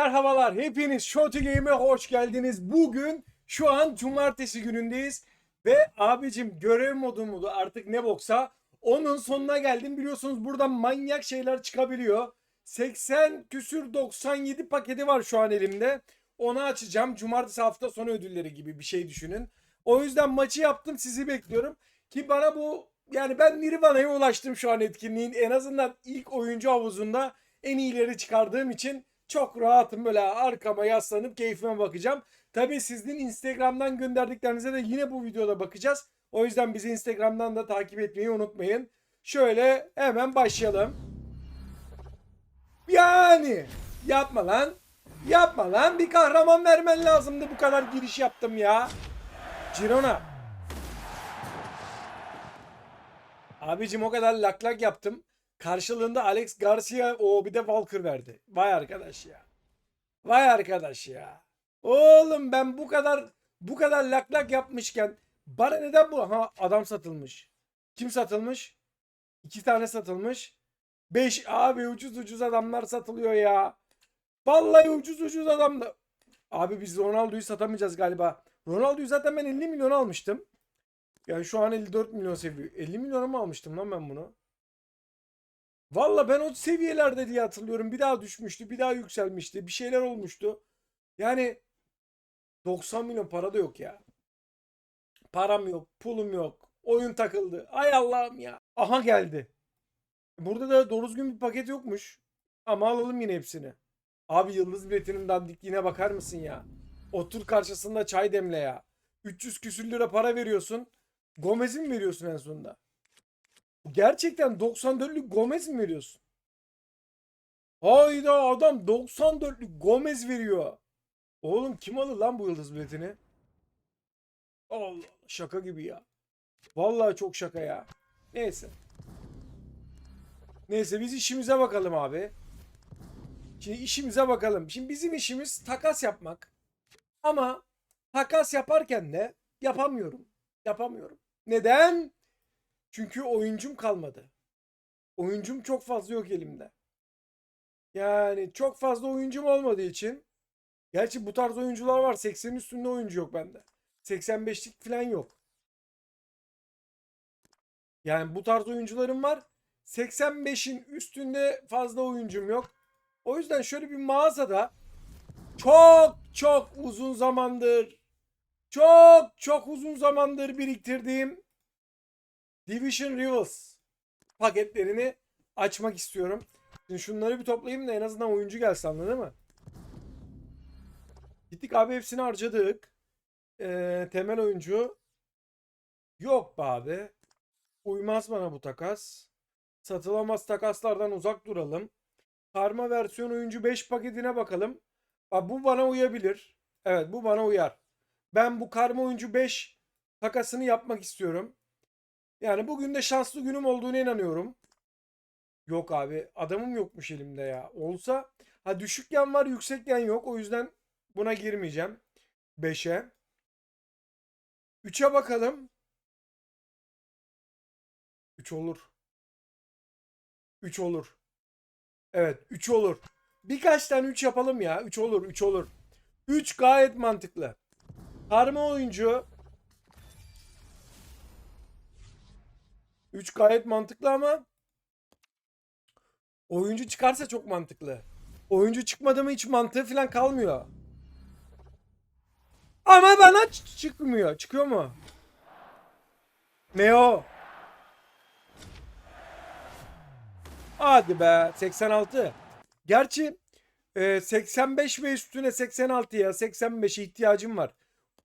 Merhabalar hepiniz Shoti Game'e hoş geldiniz. Bugün şu an cumartesi günündeyiz. Ve abicim görev modumu da artık ne boksa onun sonuna geldim. Biliyorsunuz buradan manyak şeyler çıkabiliyor. 80 küsür 97 paketi var şu an elimde. Onu açacağım. Cumartesi hafta sonu ödülleri gibi bir şey düşünün. O yüzden maçı yaptım sizi bekliyorum. Ki bana bu yani ben Nirvana'ya ulaştım şu an etkinliğin. En azından ilk oyuncu havuzunda en iyileri çıkardığım için çok rahatım böyle arkama yaslanıp keyfime bakacağım. Tabii sizin Instagram'dan gönderdiklerinize de yine bu videoda bakacağız. O yüzden bizi Instagram'dan da takip etmeyi unutmayın. Şöyle hemen başlayalım. Yani yapma lan. Yapma lan. Bir kahraman vermen lazımdı bu kadar giriş yaptım ya. Girona. Abicim o kadar lak lak yaptım. Karşılığında Alex Garcia o bir de Walker verdi. Vay arkadaş ya. Vay arkadaş ya. Oğlum ben bu kadar bu kadar lak lak yapmışken bana neden bu? Ha adam satılmış. Kim satılmış? İki tane satılmış. Beş abi ucuz ucuz adamlar satılıyor ya. Vallahi ucuz ucuz adamlar. Abi biz Ronaldo'yu satamayacağız galiba. Ronaldo'yu zaten ben 50 milyon almıştım. Yani şu an 54 milyon seviyor. 50 milyona mı almıştım lan ben bunu? Valla ben o seviyelerde diye hatırlıyorum. Bir daha düşmüştü, bir daha yükselmişti. Bir şeyler olmuştu. Yani 90 milyon para da yok ya. Param yok, pulum yok. Oyun takıldı. Ay Allah'ım ya. Aha geldi. Burada da doğru düzgün bir paket yokmuş. Ama alalım yine hepsini. Abi yıldız biletinin dandikliğine bakar mısın ya? Otur karşısında çay demle ya. 300 küsür lira para veriyorsun. Gomez'i mi veriyorsun en sonunda? Gerçekten 94'lük Gomez mi veriyorsun? Hayda adam 94'lük Gomez veriyor. Oğlum kim alır lan bu yıldız biletini? Allah şaka gibi ya. Vallahi çok şaka ya. Neyse. Neyse biz işimize bakalım abi. Şimdi işimize bakalım. Şimdi bizim işimiz takas yapmak. Ama takas yaparken de yapamıyorum. Yapamıyorum. Neden? Çünkü oyuncum kalmadı. Oyuncum çok fazla yok elimde. Yani çok fazla oyuncum olmadığı için Gerçi bu tarz oyuncular var. 80'in üstünde oyuncu yok bende. 85'lik falan yok. Yani bu tarz oyuncularım var. 85'in üstünde fazla oyuncum yok. O yüzden şöyle bir mağazada çok çok uzun zamandır çok çok uzun zamandır biriktirdiğim Division Rivals paketlerini açmak istiyorum. Şimdi şunları bir toplayayım da en azından oyuncu gelsin anladın mı? Gittik abi hepsini harcadık. Ee, temel oyuncu. Yok be abi. Uymaz bana bu takas. Satılamaz takaslardan uzak duralım. Karma versiyon oyuncu 5 paketine bakalım. Aa, bu bana uyabilir. Evet bu bana uyar. Ben bu karma oyuncu 5 takasını yapmak istiyorum. Yani bugün de şanslı günüm olduğuna inanıyorum. Yok abi adamım yokmuş elimde ya. Olsa ha düşük yan var yüksek yan yok. O yüzden buna girmeyeceğim. 5'e. 3'e bakalım. 3 olur. 3 olur. Evet 3 olur. Birkaç tane 3 yapalım ya. 3 olur 3 olur. 3 gayet mantıklı. Karma oyuncu. 3 gayet mantıklı ama oyuncu çıkarsa çok mantıklı. Oyuncu çıkmadı mı hiç mantığı falan kalmıyor. Ama bana çıkmıyor. Çıkıyor mu? Ne o? Hadi be 86. Gerçi e, 85 ve üstüne 86'ya 85'e ihtiyacım var.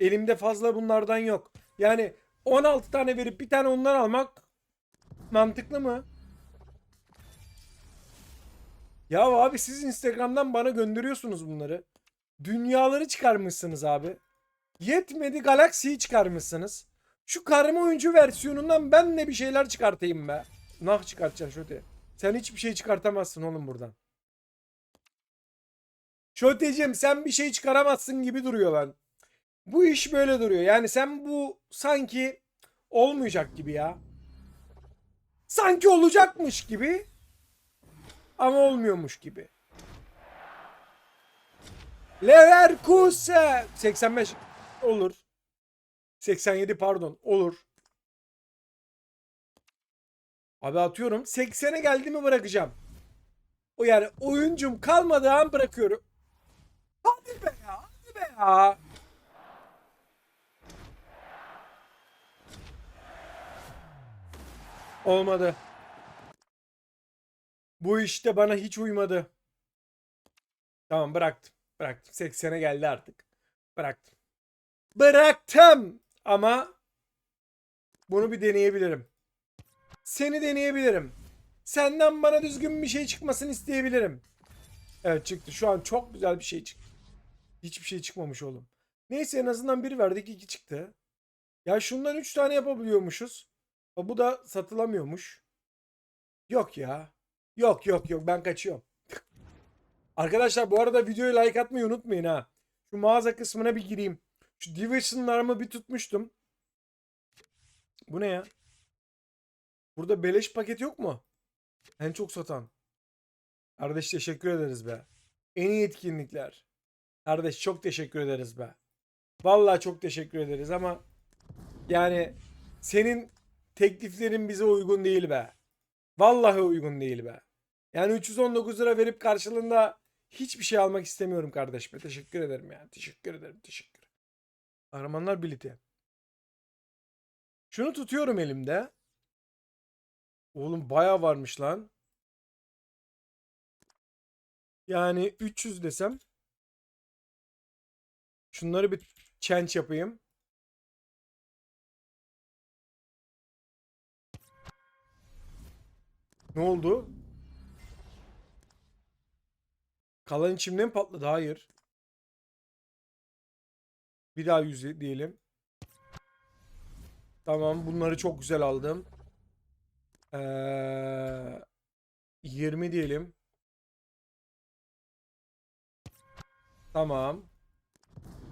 Elimde fazla bunlardan yok. Yani 16 tane verip bir tane ondan almak mantıklı mı? Ya abi siz Instagram'dan bana gönderiyorsunuz bunları. Dünyaları çıkarmışsınız abi. Yetmedi Galaxy'yi çıkarmışsınız. Şu karma oyuncu versiyonundan ben de bir şeyler çıkartayım be. Nah çıkartacaksın Şöte. Sen hiçbir şey çıkartamazsın oğlum buradan. Şöteciğim sen bir şey çıkaramazsın gibi duruyor lan. Bu iş böyle duruyor. Yani sen bu sanki olmayacak gibi ya. Sanki olacakmış gibi ama olmuyormuş gibi. Leverkusen 85 olur. 87 pardon olur. Abi atıyorum 80'e geldi mi bırakacağım. O yani oyuncum kalmadığı an bırakıyorum. Hadi be ya. Hadi be ya. Olmadı. Bu işte bana hiç uymadı. Tamam bıraktım. Bıraktım. 80'e geldi artık. Bıraktım. Bıraktım. Ama bunu bir deneyebilirim. Seni deneyebilirim. Senden bana düzgün bir şey çıkmasını isteyebilirim. Evet çıktı. Şu an çok güzel bir şey çıktı. Hiçbir şey çıkmamış oğlum. Neyse en azından bir verdik iki çıktı. Ya şundan üç tane yapabiliyormuşuz. Bu da satılamıyormuş. Yok ya. Yok yok yok ben kaçıyorum. Arkadaşlar bu arada videoyu like atmayı unutmayın ha. Şu mağaza kısmına bir gireyim. Şu Division'larımı bir tutmuştum. Bu ne ya? Burada beleş paket yok mu? En çok satan. Kardeş teşekkür ederiz be. En iyi etkinlikler. Kardeş çok teşekkür ederiz be. Vallahi çok teşekkür ederiz ama yani senin tekliflerin bize uygun değil be. Vallahi uygun değil be. Yani 319 lira verip karşılığında hiçbir şey almak istemiyorum kardeş be. Teşekkür ederim yani. Teşekkür ederim. Teşekkür. Kahramanlar Biliti. Şunu tutuyorum elimde. Oğlum bayağı varmış lan. Yani 300 desem. Şunları bir change yapayım. Ne oldu? Kalan içimden patladı? Hayır. Bir daha 100 diyelim. Tamam bunları çok güzel aldım. Ee, 20 diyelim. Tamam.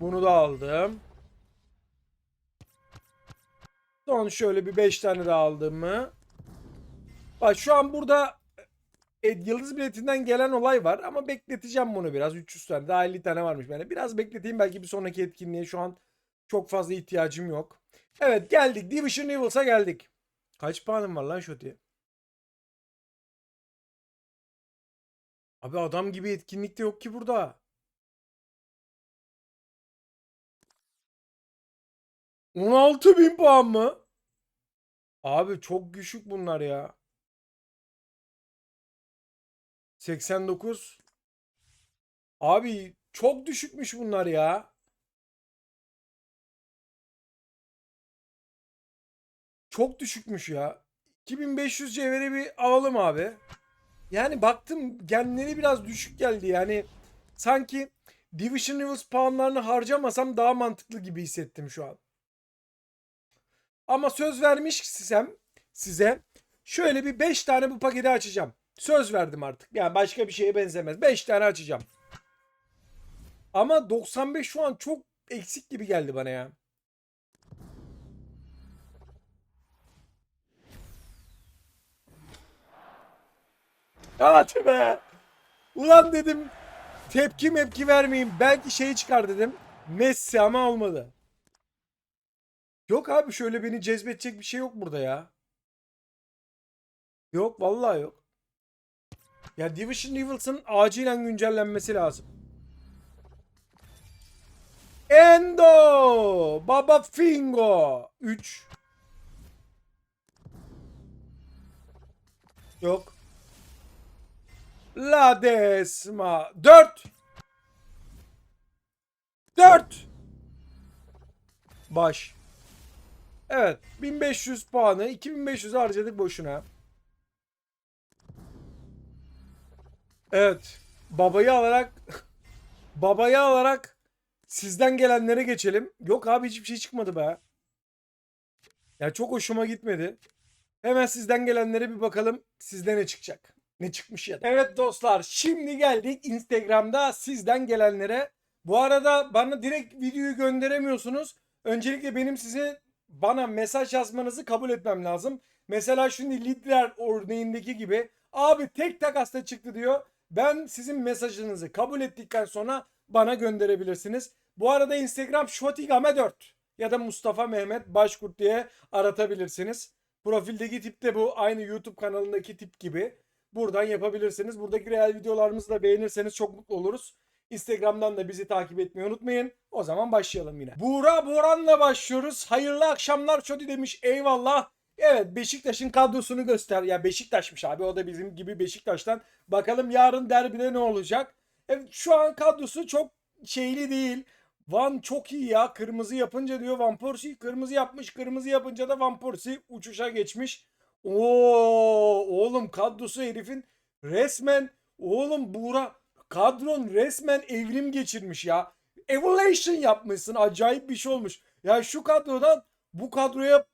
Bunu da aldım. Son şöyle bir 5 tane daha aldım mı? Bak şu an burada e, Yıldız biletinden gelen olay var ama bekleteceğim bunu biraz. 300 tane daha 50 tane varmış bende. Biraz bekleteyim belki bir sonraki etkinliğe şu an çok fazla ihtiyacım yok. Evet geldik. Division Evils'a geldik. Kaç puanım var lan Şoti? Abi adam gibi etkinlik de yok ki burada. bin puan mı? Abi çok düşük bunlar ya. 89. Abi çok düşükmüş bunlar ya. Çok düşükmüş ya. 2500 cevheri bir alalım abi. Yani baktım genleri biraz düşük geldi yani. Sanki Division Rivals puanlarını harcamasam daha mantıklı gibi hissettim şu an. Ama söz vermişsem size şöyle bir 5 tane bu paketi açacağım. Söz verdim artık. Yani başka bir şeye benzemez. 5 tane açacağım. Ama 95 şu an çok eksik gibi geldi bana ya. Hadi be. Ulan dedim tepki mepki vermeyeyim. Belki şey çıkar dedim. Messi ama olmadı. Yok abi şöyle beni cezbedecek bir şey yok burada ya. Yok vallahi yok. Ya Division Evils'ın acilen güncellenmesi lazım. Endo! Baba Fingo! 3 Yok. La Desma 4 4 Baş. Evet. 1500 puanı 2500 harcadık boşuna. Evet. Babayı alarak babayı alarak sizden gelenlere geçelim. Yok abi hiçbir şey çıkmadı be. Ya çok hoşuma gitmedi. Hemen sizden gelenlere bir bakalım. Sizde ne çıkacak? Ne çıkmış ya. Evet dostlar şimdi geldik Instagram'da sizden gelenlere. Bu arada bana direkt videoyu gönderemiyorsunuz. Öncelikle benim size bana mesaj yazmanızı kabul etmem lazım. Mesela şimdi Lidler örneğindeki gibi abi tek takasta çıktı diyor. Ben sizin mesajınızı kabul ettikten sonra bana gönderebilirsiniz. Bu arada Instagram shotigame4 ya da Mustafa Mehmet Başkurt diye aratabilirsiniz. Profildeki tip de bu. Aynı YouTube kanalındaki tip gibi. Buradan yapabilirsiniz. Buradaki real videolarımızı da beğenirseniz çok mutlu oluruz. Instagram'dan da bizi takip etmeyi unutmayın. O zaman başlayalım yine. Buğra Boran'la başlıyoruz. Hayırlı akşamlar Çodi demiş. Eyvallah. Evet Beşiktaş'ın kadrosunu göster. Ya Beşiktaş'mış abi o da bizim gibi Beşiktaş'tan. Bakalım yarın derbide ne olacak? Evet şu an kadrosu çok şeyli değil. Van çok iyi ya. Kırmızı yapınca diyor Van Persie kırmızı yapmış. Kırmızı yapınca da Van Persie uçuşa geçmiş. Oo oğlum kadrosu herifin resmen oğlum Buğra kadron resmen evrim geçirmiş ya. Evolution yapmışsın. Acayip bir şey olmuş. Ya şu kadrodan bu kadroya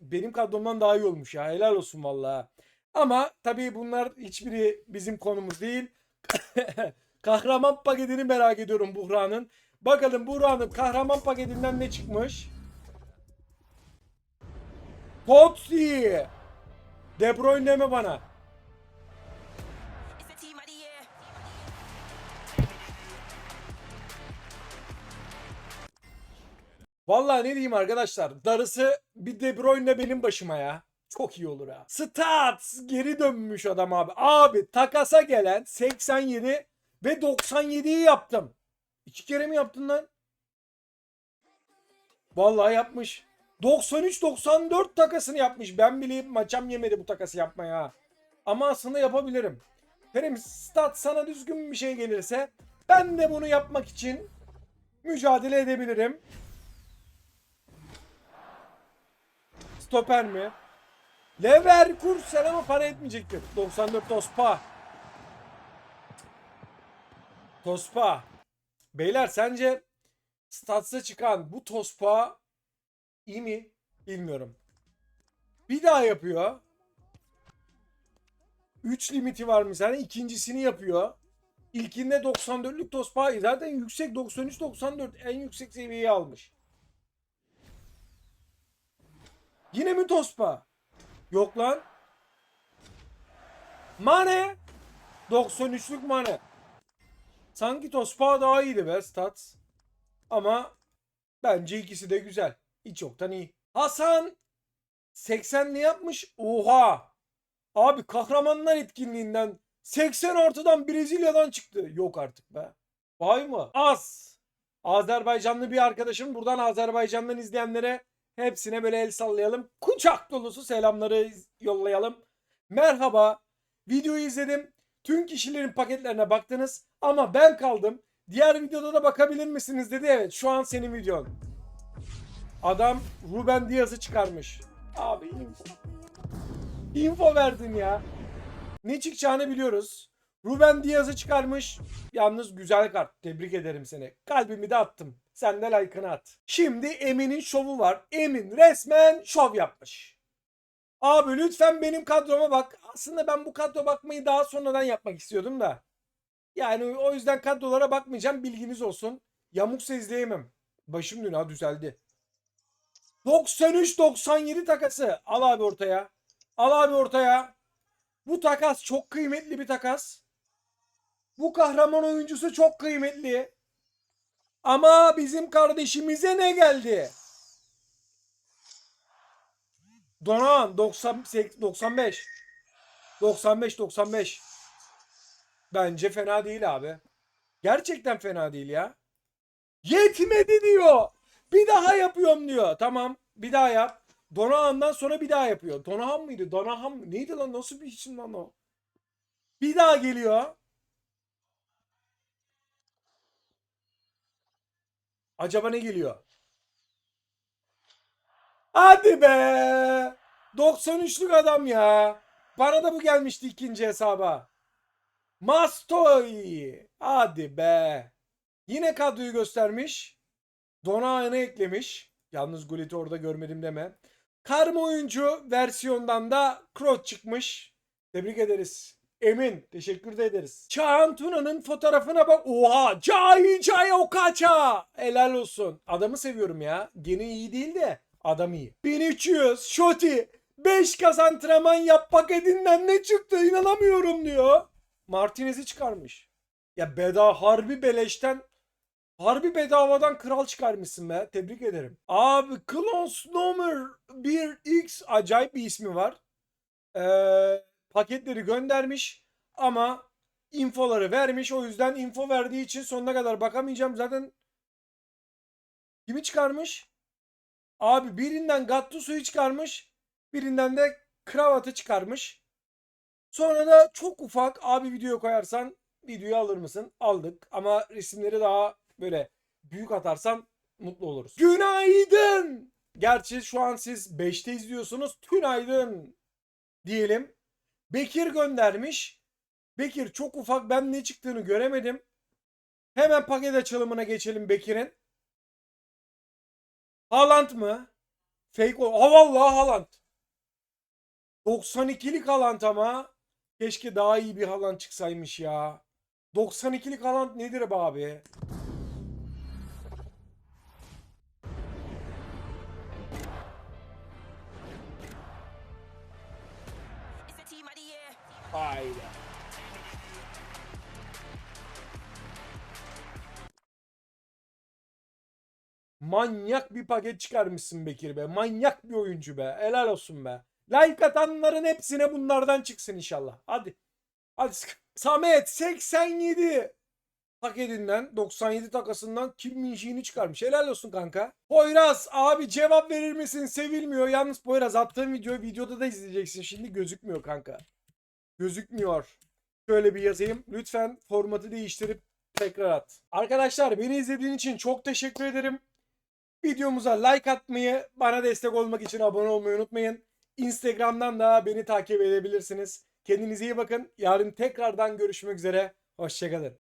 benim kadromdan daha iyi olmuş ya. Helal olsun vallahi. Ama tabii bunlar hiçbiri bizim konumuz değil. kahraman paketini merak ediyorum Buhra'nın. Bakalım Buhra'nın kahraman paketinden ne çıkmış? Totsi. De Bruyne deme bana. Vallahi ne diyeyim arkadaşlar. Darısı bir De Bruyne benim başıma ya. Çok iyi olur ha. Stats geri dönmüş adam abi. Abi takasa gelen 87 ve 97'yi yaptım. İki kere mi yaptın lan? Vallahi yapmış. 93-94 takasını yapmış. Ben bile maçam yemedi bu takası yapmaya. ha. Ama aslında yapabilirim. Benim stat sana düzgün bir şey gelirse ben de bunu yapmak için mücadele edebilirim. Stoper mi? Leverkusen ama para etmeyecektir. 94 Tospa. Tospa. Beyler sence Stats'a çıkan bu Tospa iyi mi? Bilmiyorum. Bir daha yapıyor. 3 limiti var mesela. ikincisini yapıyor. İlkinde 94'lük Tospa zaten yüksek 93-94 en yüksek seviyeyi almış. Yine mi Tospa? Yok lan. Mane. 93'lük Mane. Sanki Tospa daha iyiydi be stats. Ama bence ikisi de güzel. Hiç yoktan iyi. Hasan 80 ne yapmış? Oha. Abi kahramanlar etkinliğinden 80 ortadan Brezilya'dan çıktı. Yok artık be. Vay mı? Az. Azerbaycanlı bir arkadaşım. Buradan Azerbaycan'dan izleyenlere hepsine böyle el sallayalım. Kucak dolusu selamları yollayalım. Merhaba. Videoyu izledim. Tüm kişilerin paketlerine baktınız ama ben kaldım. Diğer videoda da bakabilir misiniz dedi. Evet şu an senin videon. Adam Ruben Diaz'ı çıkarmış. Abi info. Info verdin ya. Ne çıkacağını biliyoruz. Ruben Diaz'ı çıkarmış. Yalnız güzel kart. Tebrik ederim seni. Kalbimi de attım. Sen de like'ını at. Şimdi Emin'in şovu var. Emin resmen şov yapmış. Abi lütfen benim kadroma bak. Aslında ben bu kadro bakmayı daha sonradan yapmak istiyordum da. Yani o yüzden kadrolara bakmayacağım. Bilginiz olsun. Yamuksa izleyemem. Başım dün ha düzeldi. 93-97 takası. Al abi ortaya. Al abi ortaya. Bu takas çok kıymetli bir takas. Bu kahraman oyuncusu çok kıymetli. Ama bizim kardeşimize ne geldi? Donan 98 95. 95 95. Bence fena değil abi. Gerçekten fena değil ya. Yetmedi diyor. Bir daha yapıyorum diyor. Tamam bir daha yap. Donahan'dan sonra bir daha yapıyor. Donahan mıydı? Donahan mı? Neydi lan? Nasıl bir isim lan o? Bir daha geliyor. Acaba ne geliyor? Hadi be. 93'lük adam ya. Bana da bu gelmişti ikinci hesaba. Mastoy. Hadi be. Yine kadroyu göstermiş. Donağını eklemiş. Yalnız Gullit'i orada görmedim deme. Karma oyuncu versiyondan da Kroos çıkmış. Tebrik ederiz. Emin. Teşekkür de ederiz. Çağan Tuna'nın fotoğrafına bak. Oha! Cahil Cahil Okaça! Helal olsun. Adamı seviyorum ya. Gene iyi değil de adam iyi. 1300 Şoti 5 kaz antrenman yap paketinden ne çıktı inanamıyorum diyor. Martinez'i çıkarmış. Ya beda harbi beleşten Harbi bedavadan kral çıkarmışsın be. Tebrik ederim. Abi Clone Snowmer 1X acayip bir ismi var. Ee, paketleri göndermiş ama infoları vermiş. O yüzden info verdiği için sonuna kadar bakamayacağım. Zaten kimi çıkarmış? Abi birinden Gattuso'yu çıkarmış. Birinden de kravatı çıkarmış. Sonra da çok ufak abi video koyarsan videoyu alır mısın? Aldık. Ama resimleri daha böyle büyük atarsan mutlu oluruz. Günaydın. Gerçi şu an siz 5'te izliyorsunuz. Tünaydın diyelim. Bekir göndermiş. Bekir çok ufak ben ne çıktığını göremedim. Hemen paket açılımına geçelim Bekir'in. Haaland mı? Fake o. Ha vallahi Haaland. 92'lik Haaland ama keşke daha iyi bir Haaland çıksaymış ya. 92'lik Haaland nedir be abi? Hayda. Manyak bir paket çıkarmışsın Bekir be. Manyak bir oyuncu be. Helal olsun be. Like atanların hepsine bunlardan çıksın inşallah. Hadi. Hadi. Samet 87 paketinden 97 takasından Kim Min çıkarmış. Helal olsun kanka. Poyraz abi cevap verir misin? Sevilmiyor. Yalnız Poyraz attığım videoyu videoda da izleyeceksin. Şimdi gözükmüyor kanka gözükmüyor. Şöyle bir yazayım. Lütfen formatı değiştirip tekrar at. Arkadaşlar beni izlediğin için çok teşekkür ederim. Videomuza like atmayı, bana destek olmak için abone olmayı unutmayın. Instagram'dan da beni takip edebilirsiniz. Kendinize iyi bakın. Yarın tekrardan görüşmek üzere. Hoşçakalın.